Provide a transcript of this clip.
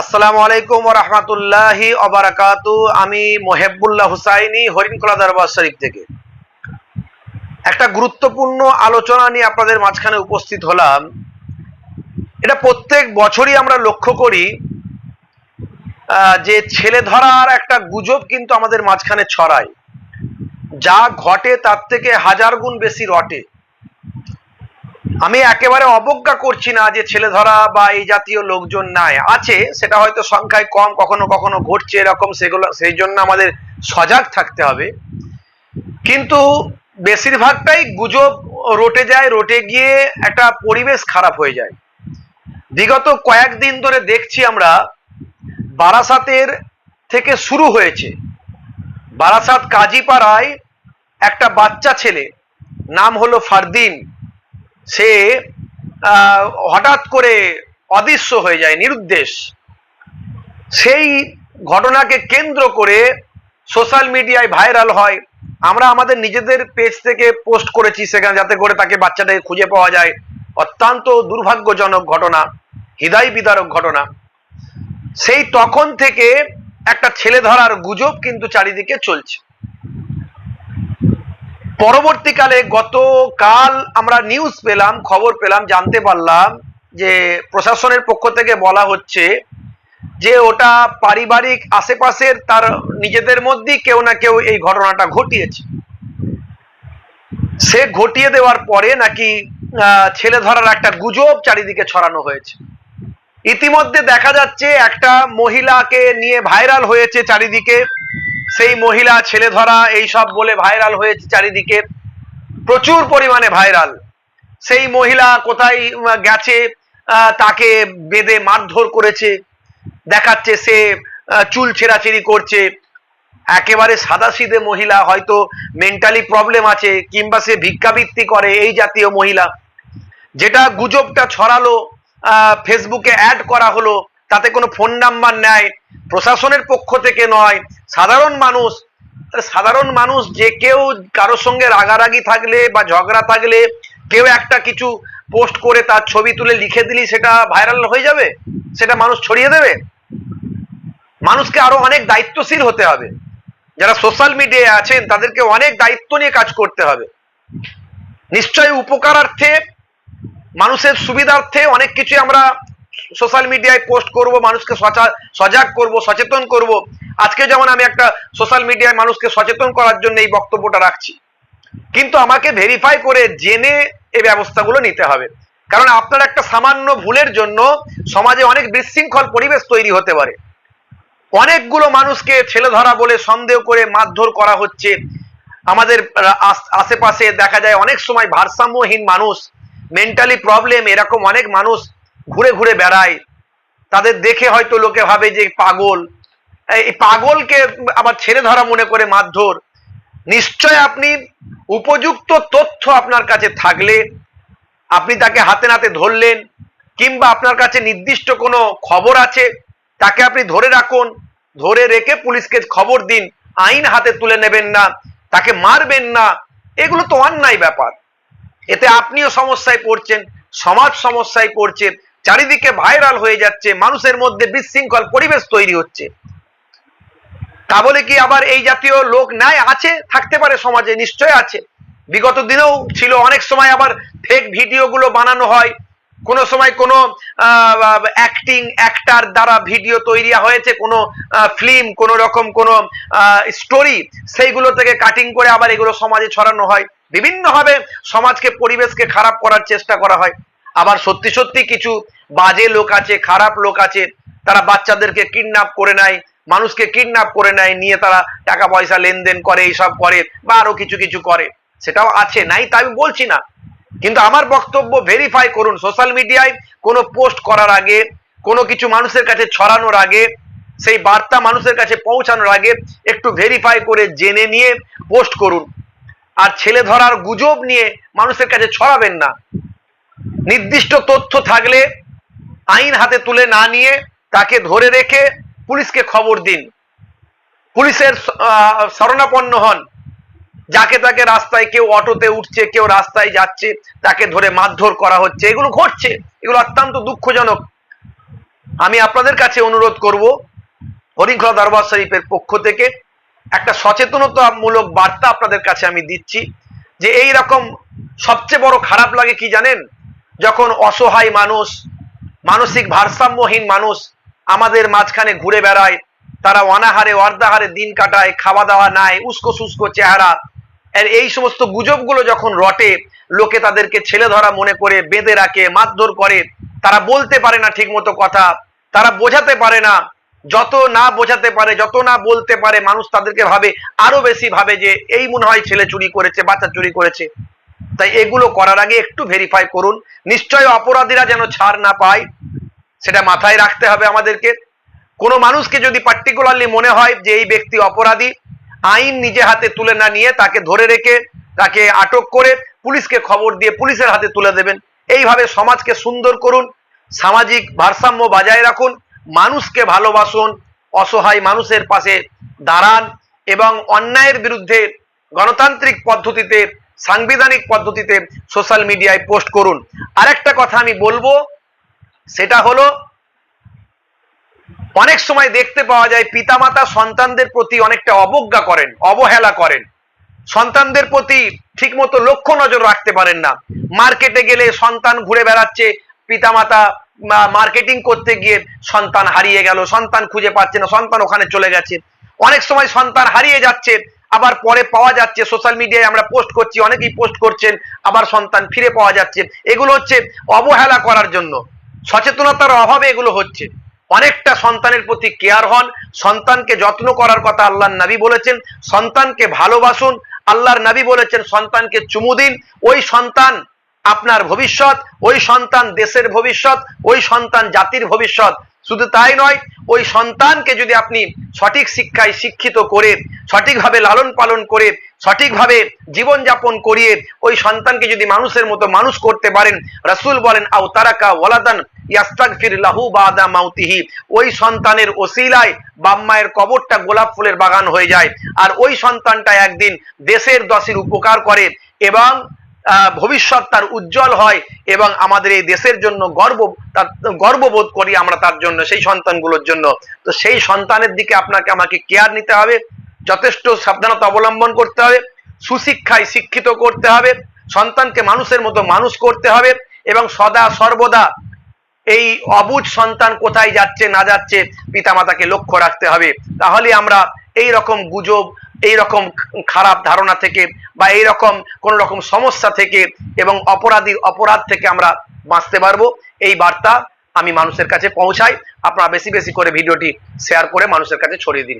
আসসালামু আলাইকুম রহমতুল্লাহি অবরাকাতু আমি মোহেবুল্লাহ হুসাইনি, হরিণখোলা দরবার শরীফ থেকে। একটা গুরুত্বপূর্ণ আলোচনা নিয়ে আপনাদের মাঝখানে উপস্থিত হলাম। এটা প্রত্যেক বছরই আমরা লক্ষ্য করি যে ছেলে ধরার একটা গুজব কিন্তু আমাদের মাঝখানে ছড়ায়। যা ঘটে তার থেকে হাজার গুণ বেশি রটে। আমি একেবারে অবজ্ঞা করছি না যে ছেলে ধরা বা এই জাতীয় লোকজন নাই। আছে, সেটা হয়তো সংখ্যায় কম, কখনো কখনো ঘটছে এরকম, সেগুলো, সেই জন্য আমাদের সজাগ থাকতে হবে। কিন্তু বেশিরভাগটাই গুজব রটে যায়, রটে গিয়ে একটা পরিবেশ খারাপ হয়ে যায়। বিগত কয়েকদিন ধরে দেখছি আমরা বারাসাতের থেকে শুরু হয়েছে। বারাসাত কাজীপাড়ায় একটা বাচ্চা ছেলে, নাম হলো ফারদিন। সে হঠাৎ করে অদৃশ্য হয়ে যায়, নিরুদ্দেশ। সেই ঘটনাকে কেন্দ্র করে সোশ্যাল মিডিয়ায় ভাইরাল হয়। আমরা আমাদের নিজেদের পেজ থেকে পোস্ট করেছি সেখানে যাতে করে তাকে বাচ্চাটাকে খুঁজে পাওয়া যায়। অত্যন্ত দুর্ভাগ্যজনক ঘটনা হৃদয় বিদারক ঘটনা। সেই তখন থেকে একটা ছেলে ধরার গুজব কিন্তু চারিদিকে চলছে। পরবর্তীকালে গতকাল আমরা নিউজ পেলাম, খবর পেলাম, জানতে পারলাম যে প্রশাসনের পক্ষ থেকে বলা হচ্ছে যে ওটা পারিবারিক আশেপাশের তার নিজেদের মধ্যেই কেউ না কেউ এই ঘটনাটা ঘটিয়েছে। সে ঘটিয়ে দেওয়ার পরে নাকি ছেলে ধরার একটা গুজব চারিদিকে ছড়ানো হয়েছে। ইতিমধ্যে দেখা যাচ্ছে একটা মহিলাকে নিয়ে ভাইরাল হয়েছে চারিদিকে। সেই মহিলা ছেলে ধরা এই সব বলে ভাইরাল হয়েছে চারিদিকে। প্রচুর পরিমাণে ভাইরাল সেই মহিলা কোথায় গেছে তাকে বেঁধে মারধর করেছে, দেখাচ্ছে সে চুল ছেঁড়াছেড়ি করছে। একেবারে সাদাসিধে মহিলা, হয়তো মেন্টালি প্রবলেম আছে, কিংবা সে ভিক্ষাবৃত্তি করে এই জাতীয় মহিলা। যেটা গুজবটা ছড়ালো ফেসবুকে অ্যাড করা হলো, তাতে কোনো ফোন নাম্বার নেয়, প্রশাসনের পক্ষ থেকে নয় সাধারণ মানুষ সাধারণ মানুষ যে কেউ কারোর সঙ্গে রাগারাগি থাকলে বা ঝগড়া থাকলে কেউ একটা কিছু পোস্ট করে তার ছবি তুলে লিখে দিলি সেটা ভাইরাল হয়ে যাবে? সেটা মানুষ ছড়িয়ে দেবে? মানুষকে আরও অনেক দায়িত্বশীল হতে হবে। যারা সোশ্যাল মিডিয়ায় আছেন, তাদেরকে অনেক দায়িত্ব নিয়ে কাজ করতে হবে। নিশ্চয়ই উপকারার্থে, মানুষের সুবিধার্থে অনেক কিছু আমরা সোশ্যাল মিডিয়ায় পোস্ট করব, মানুষকে সজাগ করব, সচেতন করব। আজকে যেমন আমি একটা সোশ্যাল মিডিয়ায় মানুষকে সচেতন করার জন্য এই বক্তব্যটা রাখছি। কিন্তু আমাকে ভেরিফাই করে জেনে এই ব্যবস্থাগুলো নিতে হবে। কারণ আপনার একটা সামান্য ভুলের জন্য সমাজে অনেক বিশৃঙ্খল পরিবেশ তৈরি হতে পারে। অনেকগুলো মানুষকে ছেলে ধরা বলে সন্দেহ করে মারধর করা হচ্ছে। আমাদের আশেপাশে দেখা যায় অনেক সময় ভারসাম্যহীন মানুষ মেন্টালি প্রবলেম এরকম অনেক মানুষ ঘুরে ঘুরে বেড়ায়। তাদের দেখে হয়তো লোকে ভাবে যে পাগল। এই পাগলকে আবার ছেড়ে ধরা মনে করে মারধর। নিশ্চয় আপনি উপযুক্ত তথ্য আপনার কাছে থাকলে, আপনি তাকে হাতে নাতে ধরলেন, কিংবা আপনার কাছে নির্দিষ্ট কোনো খবর আছে, তাকে আপনি ধরে রাখুন, ধরে রেখে পুলিশকে খবর দিন, আইন হাতে তুলে নেবেন না, তাকে মারবেন না, এগুলো তো অন্যায় ব্যাপার। এতে আপনিও সমস্যায় পড়ছেন, সমাজ সমস্যায় পড়ছে চারিদিকে ভাইরাল হয়ে যাচ্ছে, মানুষের মধ্যে বিশৃঙ্খল পরিবেশ তৈরি হচ্ছে। তা বলে কি আবার এই জাতীয় লোক নাই আছে? থাকতে পারে, সমাজে নিশ্চয় আছে। বিগত দিনেও ছিল, অনেক সময় আবার ফেক ভিডিওগুলো বানানো হয়। কোনো সময় কোনো অ্যাক্টিং অ্যাক্টার দ্বারা ভিডিও তৈরি হয়েছে, কোনো ফিল্ম কোনো রকম কোনো স্টোরি সেইগুলো থেকে কাটিং করে আবার এগুলো সমাজে ছড়ানো হয়। বিভিন্নভাবে সমাজকে, পরিবেশকে খারাপ করার চেষ্টা করা হয়। আবার সত্যি সত্যি কিছু বাজে লোক আছে, খারাপ লোক আছে, তারা বাচ্চাদেরকে কিডন্যাপ করে নেয়, মানুষকে কিডন্যাপ করে নেয়, নিয়ে তারা টাকা পয়সা লেনদেন করে, এইসব করে, বা আরও কিছু কিছু করে। সেটাও আছে, নাই তা আমি বলছি না। কিন্তু আমার বক্তব্য ভেরিফাই করুন সোশ্যাল মিডিয়ায় কোনো পোস্ট করার আগে, কোনো কিছু মানুষের কাছে ছড়ানোর আগে, সেই বার্তা মানুষের কাছে পৌঁছানোর আগে একটু ভেরিফাই করে জেনে নিয়ে পোস্ট করুন। আর ছেলে ধরার গুজব নিয়ে মানুষের কাছে ছড়াবেন না। নির্দিষ্ট তথ্য থাকলে আইন হাতে তুলে না নিয়ে তাকে ধরে রেখে পুলিশকে খবর দিন। পুলিশের শরণাপন্ন হন। যাকে তাকে রাস্তায় কেউ অটোতে উঠছে, কেউ রাস্তায় যাচ্ছে, তাকে ধরে মারধর করা হচ্ছে। এগুলো ঘটছে। এগুলো অত্যন্ত দুঃখজনক। আমি আপনাদের কাছে অনুরোধ করব হরিংখলা দরবার শরীফের পক্ষ থেকে একটা সচেতনতামূলক বার্তা আপনাদের কাছে আমি দিচ্ছি যে এই রকম সবচেয়ে বড় খারাপ লাগে কি জানেন? যখন অসহায় মানুষ, মানসিক ভারসাম্যহীন মানুষ আমাদের মাঝখানে ঘুরে বেড়ায়, তারা অনাহারে, অর্ধাহারে দিন কাটায় খাওয়া দাওয়া নাই উস্কো শুষ্কো চেহারা এই সমস্ত গুজবগুলো যখন রটে, লোকে তাদেরকে ছেলে ধরা মনে করে, বেঁধে রাখে, মারধর করে, তারা বলতে পারে না ঠিক মতো কথা, তারা বোঝাতে পারে না, যত না বোঝাতে পারে, যত না বলতে পারে, মানুষ তাদেরকে ভাবে, আরও বেশি ভাবে যে, এই মনে হয় ছেলে চুরি করেছে, বাচ্চা চুরি করেছে। তাই এগুলো করার আগে একটু ভেরিফাই করুন। নিশ্চয় অপরাধীরা যেন ছাড় না পায়, সেটা মাথায় রাখতে হবে আমাদেরকে। কোনো মানুষকে যদি পার্টিকুলারলি মনে হয় যে এই ব্যক্তি অপরাধী, আইন নিজে হাতে তুলে না নিয়ে তাকে ধরে রেখে, তাকে আটক করে পুলিশকে খবর দিয়ে পুলিশের হাতে তুলে দেবেন। এইভাবে সমাজকে সুন্দর করুন, সামাজিক ভারসাম্য বজায় রাখুন, মানুষকে ভালোবাসুন, অসহায় মানুষের পাশে দাঁড়ান এবং অন্যায়ের বিরুদ্ধে গণতান্ত্রিক পদ্ধতিতে সাংবিধানিক পদ্ধতিতে সোশ্যাল মিডিয়ায় পোস্ট করুন। আরেকটা কথা আমি বলব, সেটা হলো, অনেক সময় দেখতে পাওয়া যায় পিতামাতা সন্তানদের প্রতি অনেকটা অবজ্ঞা করেন, অবহেলা করেন। সন্তানদের প্রতি ঠিকমতো লক্ষ্য নজর রাখতে পারেন না। মার্কেটে গেলে সন্তান ঘুরে বেড়াচ্ছে, পিতামাতা মার্কেটিং করতে গিয়ে সন্তান হারিয়ে গেল, সন্তান খুঁজে পাচ্ছে না, সন্তান ওখানে চলে গেছে। অনেক সময় সন্তান হারিয়ে যাচ্ছে আবার পরে পাওয়া যাচ্ছে সোশ্যাল মিডিয়ায় আমরা পোস্ট করছি, অনেকেই পোস্ট করছেন, আবার সন্তান ফিরে পাওয়া যাচ্ছে। এগুলো হচ্ছে অবহেলা করার জন্য। সচেতনতার অভাবে এগুলো হচ্ছে। অনেকটা সন্তানের প্রতি কেয়ার হন, সন্তানকে যত্ন করার কথা আল্লাহর নবী বলেছেন, সন্তানকে ভালোবাসুন, আল্লাহর নবী বলেছেন, সন্তানকে চুমু দিন। ওই সন্তান আপনার ভবিষ্যৎ, ওই সন্তান দেশের ভবিষ্যৎ, ওই সন্তান জাতির ভবিষ্যৎ। শুধু তাই নয়, ওই সন্তানকে যদি আপনি সঠিক শিক্ষায় শিক্ষিত করে, সঠিকভাবে লালন পালন করে, সঠিকভাবে জীবনযাপন করিয়ে ওই সন্তানকে যদি মানুষের মতো মানুষ করতে পারেন, রাসূল বলেন, আও তারাকা ওয়ালাদান ইয়াস্তাগফির লাহু বাদা মাউতিহি। ওই সন্তানের ওসিলায় বাম্মায়ের কবরটা গোলাপ ফুলের বাগান হয়ে যায়। আর ওই সন্তানটা একদিন দেশের দশের উপকার করে এবং ভবিষ্যৎ তার উজ্জ্বল হয় এবং আমাদের এই দেশের জন্য গর্ব, তার গর্ববোধ করি আমরা তার জন্য, সেই সন্তানগুলোর জন্য। তো সেই সন্তানের দিকে আপনাকে আমাকে কেয়ার নিতে হবে, যথেষ্ট সাবধানতা অবলম্বন করতে হবে, সুশিক্ষায় শিক্ষিত করতে হবে, সন্তানকে মানুষের মতো মানুষ করতে হবে এবং সদা সর্বদা এই অবুজ সন্তান কোথায় যাচ্ছে না যাচ্ছে পিতামাতাকে লক্ষ্য রাখতে হবে। তাহলে আমরা এই রকম গুজব এই রকম খারাপ ধারণা থেকে বা এই রকম কোন রকম সমস্যা থেকে এবং অপরাধী অপরাধ থেকে আমরা বাঁচতে পারব। এই বার্তা আমি মানুষের কাছে পৌঁছাই। আপনারা বেশি বেশি করে ভিডিওটি শেয়ার করে মানুষের কাছে ছড়িয়ে দিন।